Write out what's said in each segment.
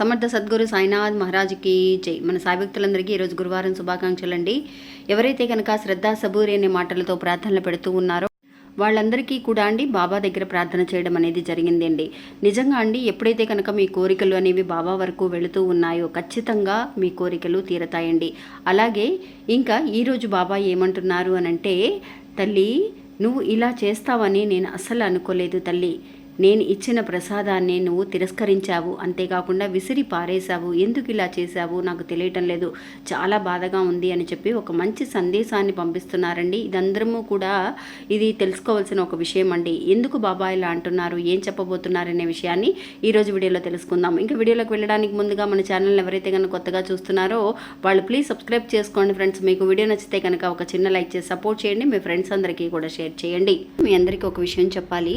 సమర్థ సద్గురు సాయినాథ్ మహారాజ్కి జై. మన సాయభక్తులందరికీ ఈరోజు గురువారం శుభాకాంక్షలు అండి ఎవరైతే కనుక శ్రద్ధా సబూరి అనే మాటలతో ప్రార్థనలు పెడుతూ ఉన్నారో వాళ్ళందరికీ కూడా అండి బాబా దగ్గర ప్రార్థన చేయడం అనేది జరిగింది అండి నిజంగా అండి ఎప్పుడైతే కనుక మీ కోరికలు అనేవి బాబా వరకు వెళుతూ ఉన్నాయో ఖచ్చితంగా మీ కోరికలు తీరతాయండి. అలాగే ఇంకా ఈరోజు బాబా ఏమంటున్నారు అనంటే తల్లి నువ్వు ఇలా చేస్తావని నేను అస్సలు అనుకోలేదు తల్లి. నేను ఇచ్చిన ప్రసాదాన్ని నువ్వు తిరస్కరించావు అంతేకాకుండా విసిరి పారేశావు. ఎందుకు ఇలా చేశావు? నాకు తెలియటం లేదు. చాలా బాధగా ఉంది అని చెప్పి ఒక మంచి సందేశాన్ని పంపిస్తున్నారండి. ఇదందరము కూడా ఇది తెలుసుకోవాల్సిన ఒక విషయం అండి ఎందుకు బాబా ఇలా అంటున్నారు? ఏం చెప్పబోతున్నారు అనే విషయాన్ని ఈరోజు వీడియోలో తెలుసుకుందాం. ఇంకా వీడియోలోకి వెళ్ళడానికి ముందుగా మన ఛానల్ ఎవరైతే కనుక కొత్తగా చూస్తున్నారో వాళ్ళు ప్లీజ్ సబ్స్క్రైబ్ చేసుకోండి ఫ్రెండ్స్. మీకు వీడియో నచ్చితే కనుక ఒక చిన్న లైక్ చేసి సపోర్ట్ చేయండి. మీ ఫ్రెండ్స్ అందరికీ కూడా షేర్ చేయండి. మీ అందరికీ ఒక విషయం చెప్పాలి.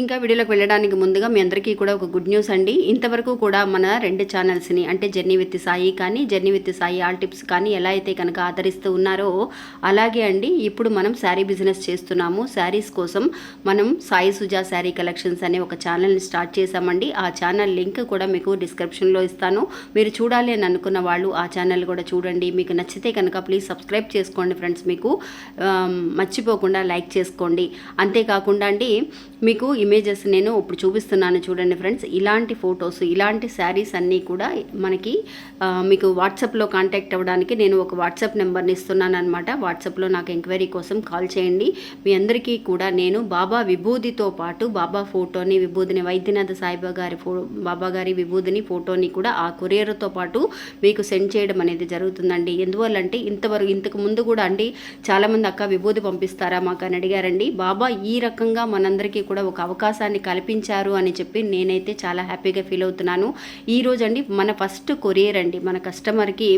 ఇంకా వీడియోలోకి వెళ్ళడానికి ముందుగా మీ అందరికీ కూడా ఒక గుడ్ న్యూస్ అండి. ఇంతవరకు కూడా మన రెండు ఛానల్స్ని అంటే జర్నీ విత్ సాయి కానీ journey with Sai all tips కానీ ఎలా అయితే కనుక ఆదరిస్తూ ఉన్నారో అలాగే అండి ఇప్పుడు మనం శారీ బిజినెస్ చేస్తున్నాము. శారీస్ కోసం మనం సాయి సుజా శారీ కలెక్షన్స్ అనే ఒక ఛానల్ని స్టార్ట్ చేశామండి. ఆ ఛానల్ లింక్ కూడా మీకు డిస్క్రిప్షన్లో ఇస్తాను. మీరు చూడాలి అని అనుకున్న వాళ్ళు ఆ ఛానల్ కూడా చూడండి. మీకు నచ్చితే కనుక ప్లీజ్ సబ్స్క్రైబ్ చేసుకోండి ఫ్రెండ్స్ మీకు. మర్చిపోకుండా లైక్ చేసుకోండి. అంతేకాకుండా అండి మీకు ఇమేజెస్ నేను ఇప్పుడు చూపిస్తున్నాను చూడండి ఫ్రెండ్స్ ఇలాంటి ఫొటోస్ ఇలాంటి శారీస్ అన్నీ కూడా మనకి మీకు వాట్సాప్లో కాంటాక్ట్ అవ్వడానికి నేను ఒక వాట్సాప్ నెంబర్ని ఇస్తున్నాను అనమాట వాట్సాప్లో నాకు ఎంక్వైరీ కోసం కాల్ చేయండి. మీ అందరికీ కూడా నేను బాబా విభూదితో పాటు బాబా ఫోటోని విభూదిని వైద్యనాథ సాయిబా గారి ఫో బాబా గారి విభూదిని ఫోటోని కూడా ఆ కొరియర్తో పాటు మీకు సెండ్ చేయడం అనేది జరుగుతుందండి. ఎందువల్లంటే ఇంతవరకు ఇంతకు ముందు కూడా అండి చాలామంది అక్క విభూది పంపిస్తారా మాకు అని అడిగారండి. బాబా ఈ రకంగా మనందరికీ కూడా ఒక అవకాశాన్ని కల్పించారు అని చెప్పి నేనైతే చాలా హ్యాపీగా ఫీల్ అవుతున్నాను. ఈ అండి మన ఫస్ట్ కొరియర్ అండి. మన కస్టమర్కి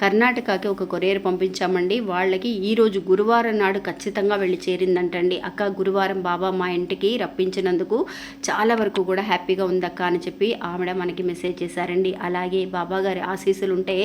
కర్ణాటకకి ఒక కొరియర్ పంపించామండి. వాళ్ళకి ఈ రోజు గురువారం నాడు ఖచ్చితంగా వెళ్ళి చేరిందంటండి. అక్క గురువారం బాబా మా ఇంటికి రప్పించినందుకు చాలా వరకు కూడా హ్యాపీగా ఉందక్క అని చెప్పి ఆవిడ మనకి మెసేజ్ చేశారండి. అలాగే బాబా గారి ఆశీస్సులు ఉంటే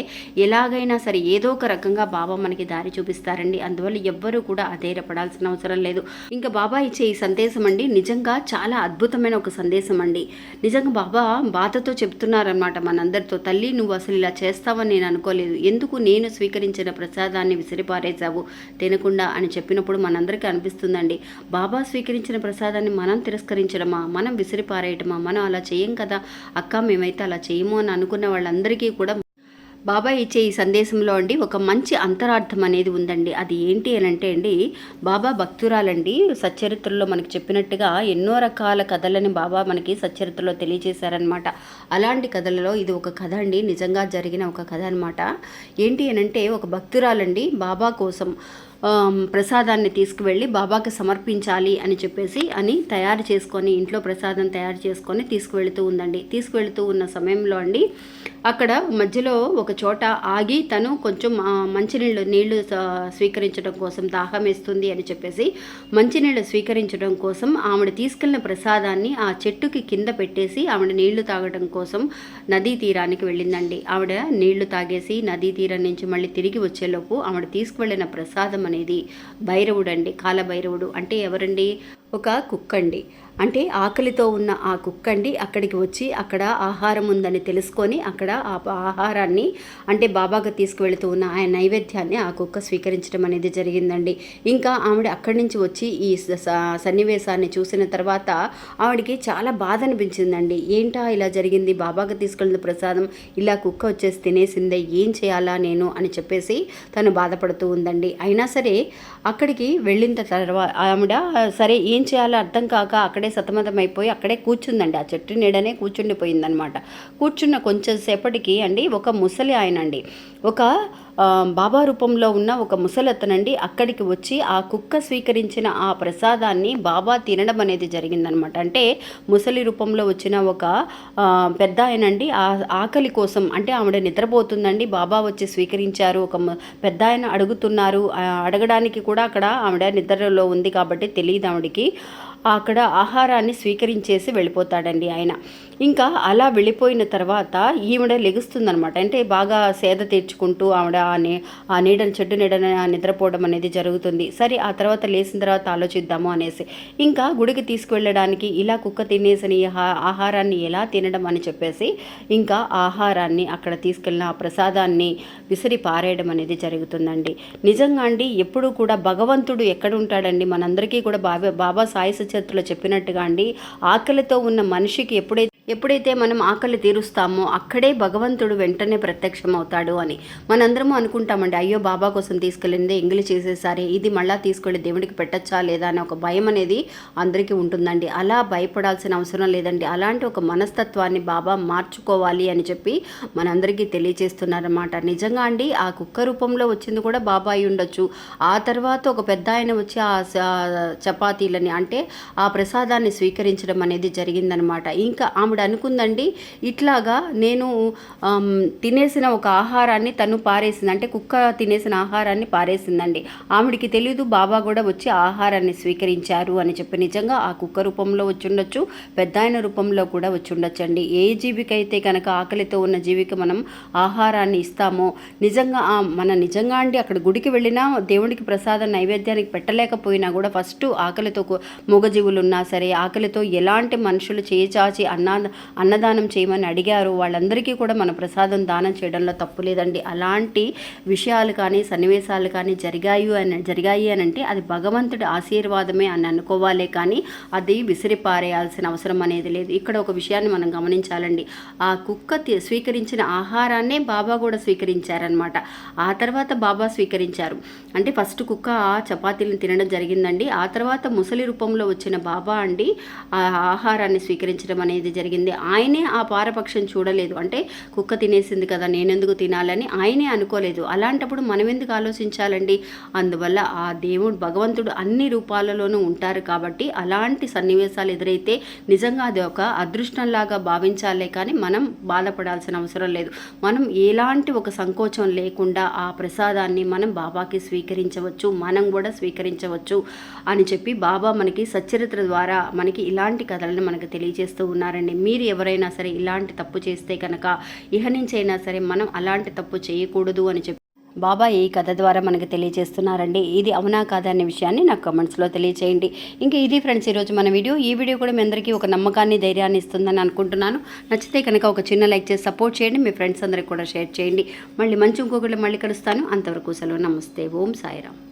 ఎలాగైనా సరే ఏదో ఒక రకంగా బాబా మనకి దారి చూపిస్తారండి. అందువల్ల ఎవ్వరూ కూడా అధైర్యపడాల్సిన అవసరం లేదు. ఇంకా బాబా ఇచ్చే ఈ సందేశం అండి నిజంగా చాలా అద్భుతమైన ఒక సందేశం అండి నిజంగా బాబా బాధతో చెప్తున్నారనమాట మనందరితో. తల్లి నువ్వు అసలు ఇలా చేస్తావని నేను అనుకోలేదు. ఎందుకు నేను స్వీకరించిన ప్రసాదాన్ని విసిరిపారేశావు? తినకుండా అని చెప్పినప్పుడు మనందరికీ అనిపిస్తుందండి. బాబా స్వీకరించిన ప్రసాదాన్ని మనం తిరస్కరించడమా? మనం విసిరిపారేయటమా? మనం అలా చేయం కదా? అక్క మేమైతే అలా చేయము అని అనుకున్న వాళ్ళందరికీ కూడా బాబా ఇచ్చే ఈ సందేశంలో అండి ఒక మంచి అంతరార్థం అనేది ఉందండి. అది ఏంటి అని అంటే అండి బాబా భక్తురాలండి. సచ్చరిత్రలో మనకి చెప్పినట్టుగా ఎన్నో రకాల కథలని బాబా మనకి సచ్చరిత్రలో తెలియజేశారనమాట అలాంటి కథలలో ఇది ఒక కథ అండి నిజంగా జరిగిన ఒక కథ అనమాట ఏంటి అని అంటే ఒక భక్తురాలండి బాబా కోసం ప్రసాదాన్ని తీసుకువెళ్ళి బాబాకి సమర్పించాలి అని చెప్పేసి అని తయారు చేసుకొని ఇంట్లో ప్రసాదం తయారు చేసుకొని తీసుకువెళుతూ ఉందండి. తీసుకువెళుతూ ఉన్న సమయంలో అండి అక్కడ మధ్యలో ఒక చోట ఆగి తను కొంచెం మంచినీళ్ళు నీళ్ళు స్వీకరించడం కోసం దాహం వేస్తుంది అని చెప్పేసి మంచినీళ్ళు స్వీకరించడం కోసం ఆవిడ తీసుకెళ్ళిన ప్రసాదాన్ని ఆ చెట్టుకి కింద పెట్టేసి ఆవిడ నీళ్ళు తాగడం కోసం నదీ తీరానికి వెళ్ళిందండి. ఆవిడ నీళ్ళు తాగేసి నదీ తీరం నుంచి మళ్ళీ తిరిగి వచ్చేలోపు ఆవిడ తీసుకువెళ్ళిన ప్రసాదం అనేది భైరవుడు అండి కాలభైరవుడు. అంటే ఎవరండి? ఒక కుక్క అండి అంటే ఆకలితో ఉన్న ఆ కుక్క అండి అక్కడికి వచ్చి అక్కడ ఆహారం ఉందని తెలుసుకొని అక్కడ ఆ ఆహారాన్ని అంటే బాబాగా తీసుకువెళుతూ ఉన్న ఆయన నైవేద్యాన్ని ఆ కుక్క స్వీకరించడం అనేది జరిగిందండి. ఇంకా ఆవిడ అక్కడి నుంచి వచ్చి ఈ స- స- సన్నివేశాన్ని చూసిన తర్వాత ఆవిడకి చాలా బాధ అనిపించిందండి. ఏంటా ఇలా జరిగింది? బాబాగా తీసుకెళ్ళిన ప్రసాదం ఇలా కుక్క వచ్చేసి తినేసిందే ఏం చేయాలా నేను అని చెప్పేసి తను బాధపడుతూ ఉందండి. అయినా సరే అక్కడికి వెళ్ళిన తర్వాత ఆవిడ సరే ఏం చేయాలో అర్థం కాక అక్కడే అక్కడే సతమతమైపోయి అక్కడే కూర్చుందండి. ఆ చెట్టు నీడనే కూర్చుండిపోయిందనమాట. కూర్చున్న కొంచెం సేపటికి అండి ఒక ముసలి ఆయన అండి ఒక బాబా రూపంలో ఉన్న ఒక ముసలతనండి అక్కడికి వచ్చి ఆ కుక్క స్వీకరించిన ఆ ప్రసాదాన్ని బాబా తినడం అనేది జరిగిందనమాట. అంటే ముసలి రూపంలో వచ్చిన ఒక పెద్ద ఆయనండి ఆ ఆకలి కోసం అంటే ఆవిడ నిద్రపోతుందండి. బాబా వచ్చి స్వీకరించారు ఒక పెద్ద ఆయన అడుగుతున్నారు. అడగడానికి కూడా అక్కడ ఆవిడ నిద్రలో ఉంది కాబట్టి తెలియదు ఆవిడకి. అక్కడ ఆహారాన్ని స్వీకరించేసి వెళ్ళిపోతాడండి ఆయన. ఇంకా అలా వెళ్ళిపోయిన తర్వాత ఈవిడ లెగుస్తుందనమాట అంటే బాగా సేద తీర్చుకుంటూ ఆవిడ ఆ నీ ఆ నీడని చెట్టు నిద్రపోవడం అనేది జరుగుతుంది. సరే ఆ తర్వాత లేచిన తర్వాత ఆలోచిద్దాము అనేసి. ఇంకా గుడికి తీసుకువెళ్ళడానికి ఇలా కుక్క తినేసిన ఈ ఆహారాన్ని ఎలా తినడం అని చెప్పేసి ఇంకా ఆహారాన్ని అక్కడ తీసుకెళ్ళిన ఆ ప్రసాదాన్ని విసిరి పారేయడం అనేది జరుగుతుందండి. నిజంగా అండి ఎప్పుడూ కూడా భగవంతుడు ఎక్కడ ఉంటాడండి మనందరికీ కూడా బాబా బాబా సాయి సచేతులు చెప్పినట్టుగా అండి ఆకలితో ఉన్న మనిషికి ఎప్పుడైతే ఎప్పుడైతే మనం ఆకలి తీరుస్తామో అక్కడే భగవంతుడు వెంటనే ప్రత్యక్షం అవుతాడు అని మనందరము అనుకుంటామండి. అయ్యో బాబా కోసం తీసుకెళ్ళిందే ఎంగిలి చేసేసారే ఇది మళ్ళా తీసుకెళ్ళి దేవుడికి పెట్టచ్చా లేదా అని ఒక భయం అనేది అందరికీ ఉంటుందండి. అలా భయపడాల్సిన అవసరం లేదండి. అలాంటి ఒక మనస్తత్వాన్ని బాబా మార్చుకోవాలి అని చెప్పి మనందరికీ తెలియజేస్తున్నారన్నమాట నిజంగా అండి ఆ కుక్క రూపంలో వచ్చింది కూడా బాబా అయి ఉండొచ్చు. ఆ తర్వాత ఒక పెద్ద ఆయన వచ్చి ఆ చపాతీలని అంటే ఆ ప్రసాదాన్ని స్వీకరించడం అనేది జరిగిందనమాట ఇంకా ఆమె ఆవిడ అనుకుందండి. ఇట్లాగా నేను తినేసిన ఒక ఆహారాన్ని తను పారేసింది. అంటే కుక్క తినేసిన ఆహారాన్ని పారేసిందండి. ఆవిడికి తెలియదు బాబా కూడా వచ్చి ఆహారాన్ని స్వీకరించారు అని చెప్పి నిజంగా ఆ కుక్క రూపంలో వచ్చి ఉండొచ్చు పెద్ద ఆయన రూపంలో కూడా వచ్చి ఉండొచ్చు అండి ఏ జీవికైతే కనుక ఆకలితో ఉన్న జీవికి మనం ఆహారాన్ని ఇస్తామో నిజంగా ఆ మన నిజంగా అండి అక్కడ గుడికి వెళ్ళినా దేవుడికి ప్రసాదం నైవేద్యానికి పెట్టలేకపోయినా కూడా ఫస్ట్ ఆకలితో మూగజీవులు ఉన్నా సరే ఆకలితో ఎలాంటి మనుషులు చేచాచి అన్నా అన్నదానం చేయమని అడిగారు. వాళ్ళందరికీ కూడా మన ప్రసాదం దానం చేయడంలో తప్పు లేదండి. అలాంటి విషయాలు కానీ సన్నివేశాలు కానీ జరిగాయి అని జరిగాయి అని అంటే అది భగవంతుడి ఆశీర్వాదమే అని అనుకోవాలే కానీ అది విసిరిపారేయాల్సిన అవసరం అనేది లేదు. ఇక్కడ ఒక విషయాన్ని మనం గమనించాలండి. ఆ కుక్క స్వీకరించిన ఆహారాన్నే బాబా కూడా స్వీకరించారనమాట ఆ తర్వాత బాబా స్వీకరించారు. అంటే ఫస్ట్ కుక్క ఆ చపాతీలను తినడం జరిగిందండి. ఆ తర్వాత ముసలి రూపంలో వచ్చిన బాబా అండి ఆ ఆహారాన్ని స్వీకరించడం అనేది జరిగింది. ఆయనే ఆ పారపక్షం చూడలేదు. అంటే కుక్క తినేసింది కదా నేనెందుకు తినాలని ఆయనే అనుకోలేదు. అలాంటప్పుడు మనం ఎందుకు ఆలోచించాలండి? అందువల్ల ఆ దేవుడు భగవంతుడు అన్ని రూపాలలోనూ ఉంటారు కాబట్టి అలాంటి సన్నివేశాలు ఎదురైతే నిజంగా అది ఒక అదృష్టంలాగా భావించాలే కానీ మనం బాధపడాల్సిన అవసరం లేదు. మనం ఎలాంటి ఒక సంకోచం లేకుండా ఆ ప్రసాదాన్ని మనం బాబాకి స్వీకరించవచ్చు మనం కూడా స్వీకరించవచ్చు అని చెప్పి బాబా మనకి సచ్చరిత్ర ద్వారా మనకి ఇలాంటి కథలను మనకు తెలియజేస్తూ ఉన్నారండి. మీరు ఎవరైనా సరే ఇలాంటి తప్పు చేస్తే కనుక ఇహ నుంచైనా సరే మనం అలాంటి తప్పు చేయకూడదు అని చెప్పి బాబా ఈ కథ ద్వారా మనకు తెలియజేస్తున్నారండి. ఇది అవునా కాదా అనే విషయాన్ని నాకు కమెంట్స్లో తెలియచేయండి. ఇంకా ఇది ఫ్రెండ్స్ ఈరోజు మన వీడియో. ఈ వీడియో కూడా మీ అందరికీ ఒక నమ్మకాన్ని ధైర్యాన్ని ఇస్తుందని అనుకుంటున్నాను. నచ్చితే కనుక ఒక చిన్న లైక్ చేసి సపోర్ట్ చేయండి. మీ ఫ్రెండ్స్ అందరికి కూడా షేర్ చేయండి. మళ్ళీ మంచి ఇంకొకటి మళ్ళీ కలుస్తాను. అంతవరకు సెలవు. నమస్తే. ఓం సాయిరామ్.